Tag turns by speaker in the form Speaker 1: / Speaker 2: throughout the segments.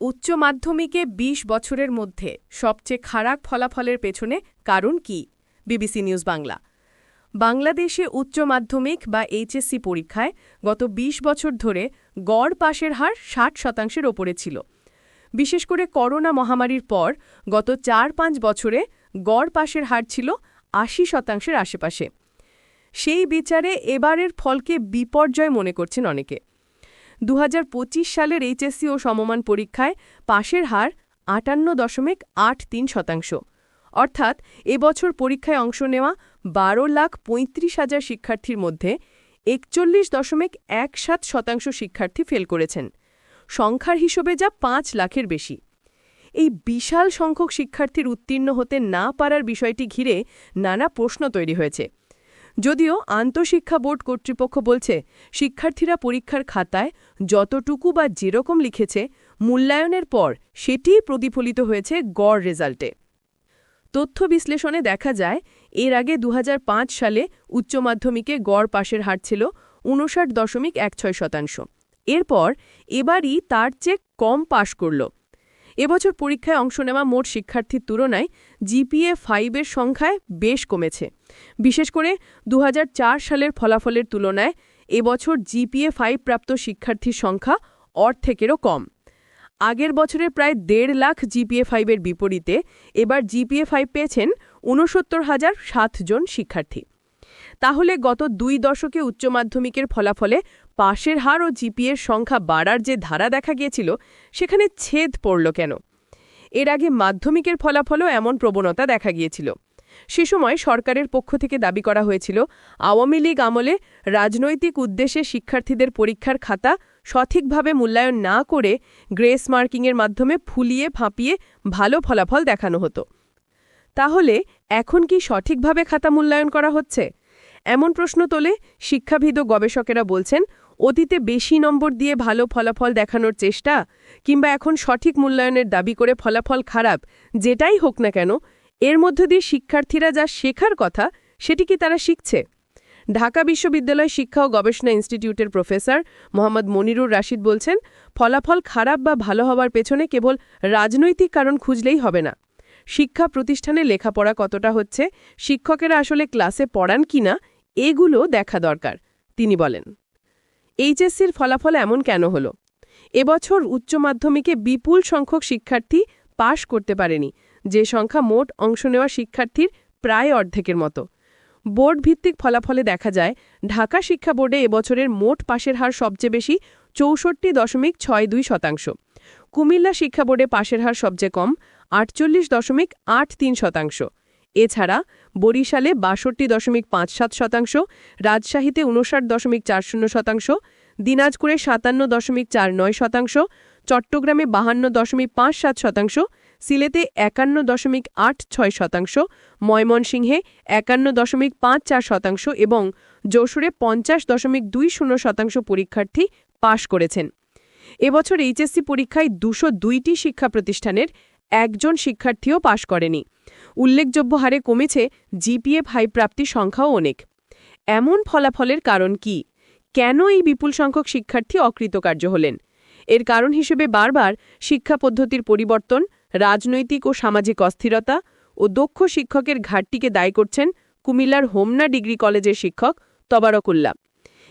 Speaker 1: উচ্চ মাধ্যমিকে ২০ বছরের মধ্যে সবচেয়ে খারাপ ফলাফলের পেছনে কারণ কি? BBC news Bangla. বাংলাদেশে উচ্চ মাধ্যমিক বা এইচএসসি পরীক্ষায় গত ২০ বছর ধরে গড় পাশের হার ষাট শতাংশের ওপরে ছিল। বিশেষ করে করোনা মহামারীর পর গত চার পাঁচ বছরে গড় পাশের হার ছিল আশি শতাংশের আশেপাশে। সেই বিচারে এবারের ফলকে বিপর্যয় মনে করছেন অনেকে। দু হাজার পঁচিশ সালের এইচএসসি ও সমমান পরীক্ষায় পাশের হার আটান্ন দশমিক আট তিন শতাংশ। অর্থাৎ এবছর পরীক্ষায় অংশ নেওয়া বারো লাখ পঁয়ত্রিশ হাজার শিক্ষার্থীর মধ্যে একচল্লিশ দশমিক এক সাত শতাংশ শিক্ষার্থী ফেল করেছেন। সংখ্যার হিসেবে যা পাঁচ লাখের বেশি। এই বিশাল সংখ্যক শিক্ষার্থীর উত্তীর্ণ হতে না পারার বিষয়টি ঘিরে নানা প্রশ্ন তৈরি হয়েছে। যদিও আন্তঃশিক্ষা বোর্ড কর্তৃপক্ষ বলছে, শিক্ষার্থীরা পরীক্ষার খাতায় যতটুকু বা যেরকম লিখেছে, মূল্যায়নের পর সেটিই প্রতিফলিত হয়েছে গড় রেজাল্টে। তথ্য বিশ্লেষণে দেখা যায়, এর আগে দু হাজার পাঁচ সালে উচ্চ মাধ্যমিকে গড় পাশের হার ছিল উনষাট দশমিক এক ছয় শতাংশ। এরপর এবারই তার চেয়ে কম পাশ করল। এবছর পরীক্ষায় অংশ নেওয়া মোট শিক্ষার্থীর তুলনায় জিপিএ ফাইভের সংখ্যায় বেশ কমেছে। বিশেষ করে দু হাজার চার সালের ফলাফলের তুলনায় এবছর জিপিএ ফাইভ প্রাপ্ত শিক্ষার্থীর সংখ্যা অর্ধেকেরও কম। আগের বছরের প্রায় দেড় লাখ জিপিএ ফাইভের বিপরীতে এবার জিপিএ ফাইভ পেয়েছেন ঊনসত্তর হাজার সাত জন শিক্ষার্থী। তাহলে গত দুই দশকে উচ্চ মাধ্যমিকের ফলাফলে পাশের হার ও জিপিএর সংখ্যা বাড়ার যে ধারা দেখা গিয়েছিল, সেখানে ছেদ পড়ল কেন? এর আগে মাধ্যমিকের ফলাফলও এমন প্রবণতা দেখা গিয়েছিল। সে সময় সরকারের পক্ষ থেকে দাবি করা হয়েছিল, আওয়ামী লীগ আমলে রাজনৈতিক উদ্দেশ্যে শিক্ষার্থীদের পরীক্ষার খাতা সঠিকভাবে মূল্যায়ন না করে গ্রেস মার্কিংয়ের মাধ্যমে ফুলিয়ে ফাঁপিয়ে ভালো ফলাফল দেখানো হতো। তাহলে এখন কি সঠিকভাবে খাতা মূল্যায়ন করা হচ্ছে? এমন প্রশ্ন তোলে শিক্ষাবিদ ও গবেষকেরা বলছেন অতীতে বেশি নম্বর দিয়ে ভালো ফলাফল দেখানোর চেষ্টা কিংবা এখন সঠিক মূল্যায়নের দাবি করে ফলাফল খারাপ, যেটাই হোক না কেন, এর মধ্য দিয়ে শিক্ষার্থীরা যা শেখার কথা, সেটি কি তারা শিখছে? ঢাকা বিশ্ববিদ্যালয় শিক্ষা ও গবেষণা ইনস্টিটিউটের প্রফেসর মোহাম্মদ মনিরুর রাশিদ বলছেন, ফলাফল খারাপ বা ভালো হওয়ার পেছনে কেবল রাজনৈতিক কারণ খুঁজলেই হবে না। শিক্ষা প্রতিষ্ঠানে লেখাপড়া কতটা হচ্ছে, শিক্ষকেরা আসলে ক্লাসে পড়ান কিনা, এগুলো দেখা দরকার, তিনি বলেন। এইচএসসির ফলাফল এমন কেন হল? এবছর উচ্চ মাধ্যমিকে বিপুল সংখ্যক শিক্ষার্থী পাশ করতে পারেনি, যে সংখ্যা মোট অংশ নেওয়া শিক্ষার্থীর প্রায় অর্ধেকের মতো। বোর্ড ভিত্তিক ফলাফলে দেখা যায়, ঢাকা শিক্ষা বোর্ডে এবছরের মোট পাশের হার সবচেয়ে বেশি চৌষট্টি দশমিক ছয় দুই শতাংশ। কুমিল্লা শিক্ষা বোর্ডে পাশের হার সবচেয়ে কম আটচল্লিশ দশমিক আট তিন শতাংশ। এছাড়া বরিশালে বাষট্টি দশমিক পাঁচ সাত শতাংশ, রাজশাহীতে উনষাট দশমিক চার শূন্য শতাংশ, দিনাজপুরে সাতান্ন দশমিক চার নয় শতাংশ, চট্টগ্রামে বাহান্ন দশমিক পাঁচ সাত শতাংশ সিলেতে একান্ন দশমিক আট ছয় শতাংশ, ময়মনসিংহে একান্ন দশমিক পাঁচ চার শতাংশ এবং যশোরে পঞ্চাশ দশমিক দুই শূন্য শতাংশ পরীক্ষার্থী পাশ করেছেন। এবছর এইচএসসি পরীক্ষায় দুশো দুইটি শিক্ষা প্রতিষ্ঠানের একজন শিক্ষার্থীও পাশ করেনি। উল্লেখযোগ্য হারে কমেছে জিপিএফ হাই প্রাপ্তি সংখ্যাও অনেক। এমন ফলাফলের কারণ কি? কেন এই বিপুল সংখ্যক শিক্ষার্থী অকৃতকার্য হলেন? এর কারণ হিসেবে বারবার শিক্ষা পদ্ধতির পরিবর্তন, রাজনৈতিক ও সামাজিক অস্থিরতা ও দক্ষ শিক্ষকের ঘাটতিকে দায়ী করছেন কুমিল্লার হোমনা ডিগ্রি কলেজের শিক্ষক তবারকুল্লা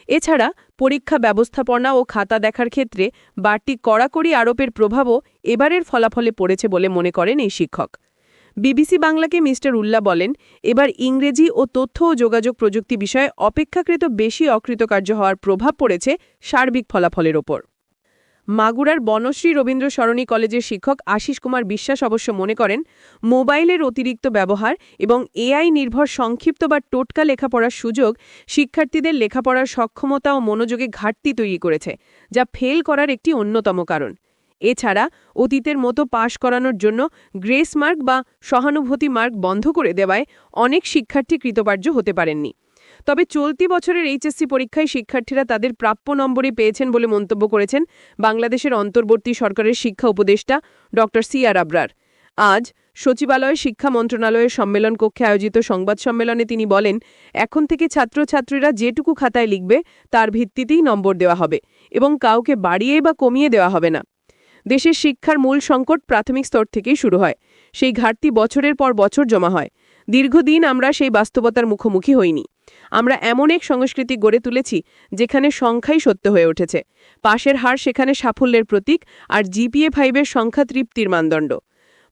Speaker 1: এছাড়া পরীক্ষা ব্যবস্থাপনা ও খাতা দেখার ক্ষেত্রে বাড়তি কড়াকড়ি আরোপের প্রভাবও এবারের ফলাফলে পড়েছে বলে মনে করেন এই শিক্ষক। বিবিসি বাংলাকে মিস্টার উল্লাহ বলেন, এবার ইংরেজি ও তথ্য ও যোগাযোগ প্রযুক্তি বিষয়ে অপেক্ষাকৃত বেশি অকৃতকার্য হওয়ার প্রভাব পড়েছে সার্বিক ফলাফলের ওপর। মাগুরার বনশ্রী রবীন্দ্র সরণী কলেজের শিক্ষক আশিস কুমার বিশ্বাস অবশ্য মনে করেন, মোবাইলের অতিরিক্ত ব্যবহার এবং এআই নির্ভর সংক্ষিপ্ত বা টোটকা লেখাপড়ার সুযোগ শিক্ষার্থীদের লেখাপড়ার সক্ষমতা ও মনোযোগে ঘাটতি তৈরি করেছে, যা ফেল করার একটি অন্যতম কারণ। এছাড়া অতীতের মতো পাশ করানোর জন্য গ্রেস মার্ক বা সহানুভূতি মার্ক বন্ধ করে দেওয়ায় অনেক শিক্ষার্থী কৃতকার্য হতে পারেননি। তবে চলতি বছরের এইচএসসি পরীক্ষায় শিক্ষার্থীরা তাদের প্রাপ্য নম্বরে পেয়েছেন বলে মন্তব্য করেছেন বাংলাদেশের অন্তর্বর্তী সরকারের শিক্ষা উপদেষ্টা ড. C R Abrar. আজ সচিবালয় শিক্ষা মন্ত্রণালয়ের সম্মেলন কক্ষে আয়োজিত সংবাদ সম্মেলনে তিনি বলেন, এখন থেকে ছাত্রছাত্রীরা যেটুকু খাতায় লিখবে তার ভিত্তিতেই নম্বর দেওয়া হবে এবং কাউকে বাড়িয়ে বা কমিয়ে দেওয়া হবে না। দেশের শিক্ষার মূল সংকট প্রাথমিক স্তর থেকেই শুরু হয়। সেই ঘাটতি বছরের পর বছর জমা হয়। দীর্ঘদিন আমরা সেই বাস্তবতার মুখোমুখি হইনি। আমরা এমন এক সংস্কৃতি গড়ে তুলেছি, যেখানে সংখ্যাই সত্য হয়ে উঠেছে। পাশের হার সেখানে সাফল্যের প্রতীক আর জিপিএ ফাইভের সংখ্যা তৃপ্তির মানদণ্ড।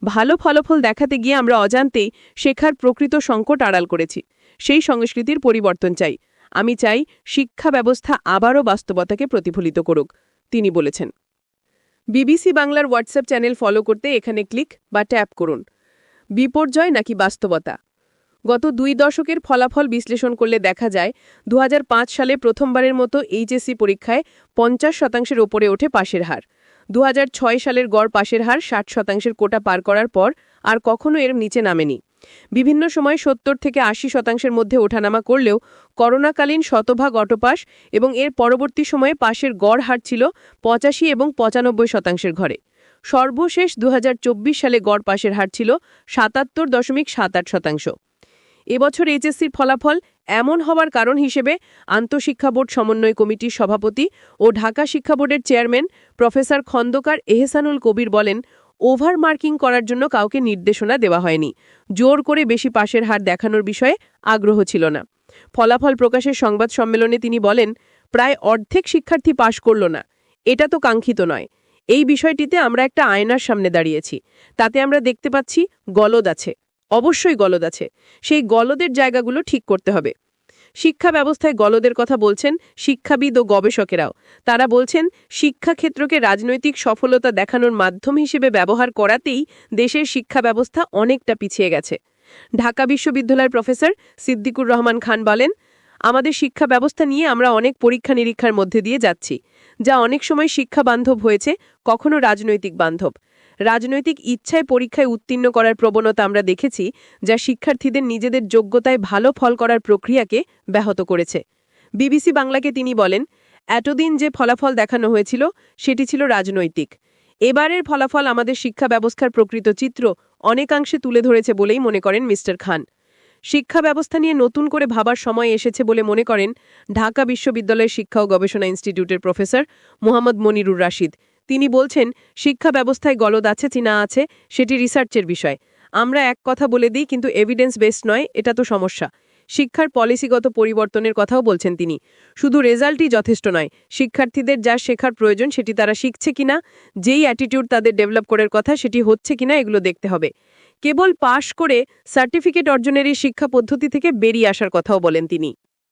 Speaker 1: ভালো ফলাফল দেখাতে গিয়ে আমরা অজান্তেই শেখার প্রকৃত সংকট আড়াল করেছি। সেই সংস্কৃতির পরিবর্তন চাই। আমি চাই শিক্ষা ব্যবস্থা আবারও বাস্তবতাকে প্রতিফলিত করুক, তিনি বলেছেন। বিবিসি বাংলার হোয়াটসঅ্যাপ চ্যানেল ফলো করতে এখানে ক্লিক বা ট্যাপ করুন। বিপর্যয় নাকি বাস্তবতা? গত দুই দশকের ফলাফল বিশ্লেষণ করলে দেখা যায় দু হাজার পাঁচ সালে প্রথমবারের মতো এইচএসসি পরীক্ষায় পঞ্চাশ শতাংশের ওপরে ওঠে পাশের হার। দু হাজার ছয় সালের গড় পাশের হার ষাট শতাংশের কোটা পার করার পর আর কখনো এর নিচে নামেনি। বিভিন্ন সময় সত্তর থেকে আশি শতাংশের মধ্যে ওঠানামা করলেও করোনাকালীন শতভাগ অটোপাস এবং এর পরবর্তী সময়ে পাশের গড় হার ছিল পঁচাশি এবং পঁচানব্বই শতাংশের ঘরে। সর্বশেষ দু হাজার চব্বিশ সালে গড় পাশের হার ছিল সাতাত্তর দশমিক সাত আট শতাংশ। এবছর এইচএসসির ফলাফল এমন হওয়ার কারণ হিসেবে আন্তঃশিক্ষা বোর্ড সমন্বয় কমিটির সভাপতি ও ঢাকা শিক্ষা বোর্ডের চেয়ারম্যান প্রফেসর খন্দকার এহসানুল কবির বলেন ওভার মার্কিং করার জন্য কাউকে নির্দেশনা দেওয়া হয়নি। জোর করে বেশি পাশের হার দেখানোর বিষয়ে আগ্রহ ছিল না। ফলাফল প্রকাশের সংবাদ সম্মেলনে তিনি বলেন, প্রায় অর্ধেক শিক্ষার্থী পাশ করল না। এটা তো কাঙ্ক্ষিত নয়। এই বিষয়টিতে আমরা একটা আয়নার সামনে দাঁড়িয়েছি। তাতে আমরা দেখতে পাচ্ছি গলদ আছে। অবশ্যই গলদ আছে। সেই গলদের জায়গাগুলো ঠিক করতে হবে। শিক্ষা ব্যবস্থায় গলদের কথা বলছেন শিক্ষাবিদ ও গবেষকেরাও। তারা বলছেন শিক্ষাক্ষেত্রকে রাজনৈতিক সফলতা দেখানোর মাধ্যম হিসেবে ব্যবহার করাতেই দেশের শিক্ষা ব্যবস্থা অনেকটা পিছিয়ে গেছে। ঢাকা বিশ্ববিদ্যালয়ের প্রফেসর সিদ্দিকুর রহমান খান বলেন, আমাদের শিক্ষা ব্যবস্থা নিয়ে আমরা অনেক পরীক্ষা নিরীক্ষার মধ্যে দিয়ে যাচ্ছি, যা অনেক সময় শিক্ষা বান্ধব হয়েছে, কখনো রাজনৈতিক বান্ধব। রাজনৈতিক ইচ্ছায় পরীক্ষায় উত্তীর্ণ করার প্রবণতা আমরা দেখেছি, যা শিক্ষার্থীদের নিজেদের যোগ্যতায় ভালো ফল করার প্রক্রিয়াকে ব্যাহত করেছে। বিবিসি বাংলাকে তিনি বলেন, এতদিন যে ফলাফল দেখানো হয়েছিল, সেটি ছিল রাজনৈতিক। এবারের ফলাফল আমাদের শিক্ষা ব্যবস্থার প্রকৃত চিত্র অনেকাংশে তুলে ধরেছে বলেই মনে করেন মিস্টার খান। শিক্ষা ব্যবস্থা নিয়ে নতুন করে ভাবার সময় এসেছে বলে মনে করেন ঢাকা বিশ্ববিদ্যালয়ের শিক্ষা ও গবেষণা ইনস্টিটিউটের প্রফেসর মোহাম্মদ মনিরুর রাশিদ। তিনি বলছেন, শিক্ষা ব্যবস্থায় গলদ আছে কি না আছে, সেটি রিসার্চের বিষয়। আমরা এক কথা বলে দিই, কিন্তু এভিডেন্স বেসড নয়, এটা তো সমস্যা। শিক্ষার পলিসিগত পরিবর্তনের কথাও বলছেন তিনি। শুধু রেজাল্টই যথেষ্ট নয়, শিক্ষার্থীদের যা শেখার প্রয়োজন সেটি তারা শিখছে কিনা যেই অ্যাটিটিউড তাদের ডেভেলপ করার কথা সেটি হচ্ছে কিনা এগুলো দেখতে হবে। কেবল পাশ করে সার্টিফিকেট অর্জনের এই শিক্ষা পদ্ধতি থেকে বেরিয়ে আসার কথাও বলেন তিনি।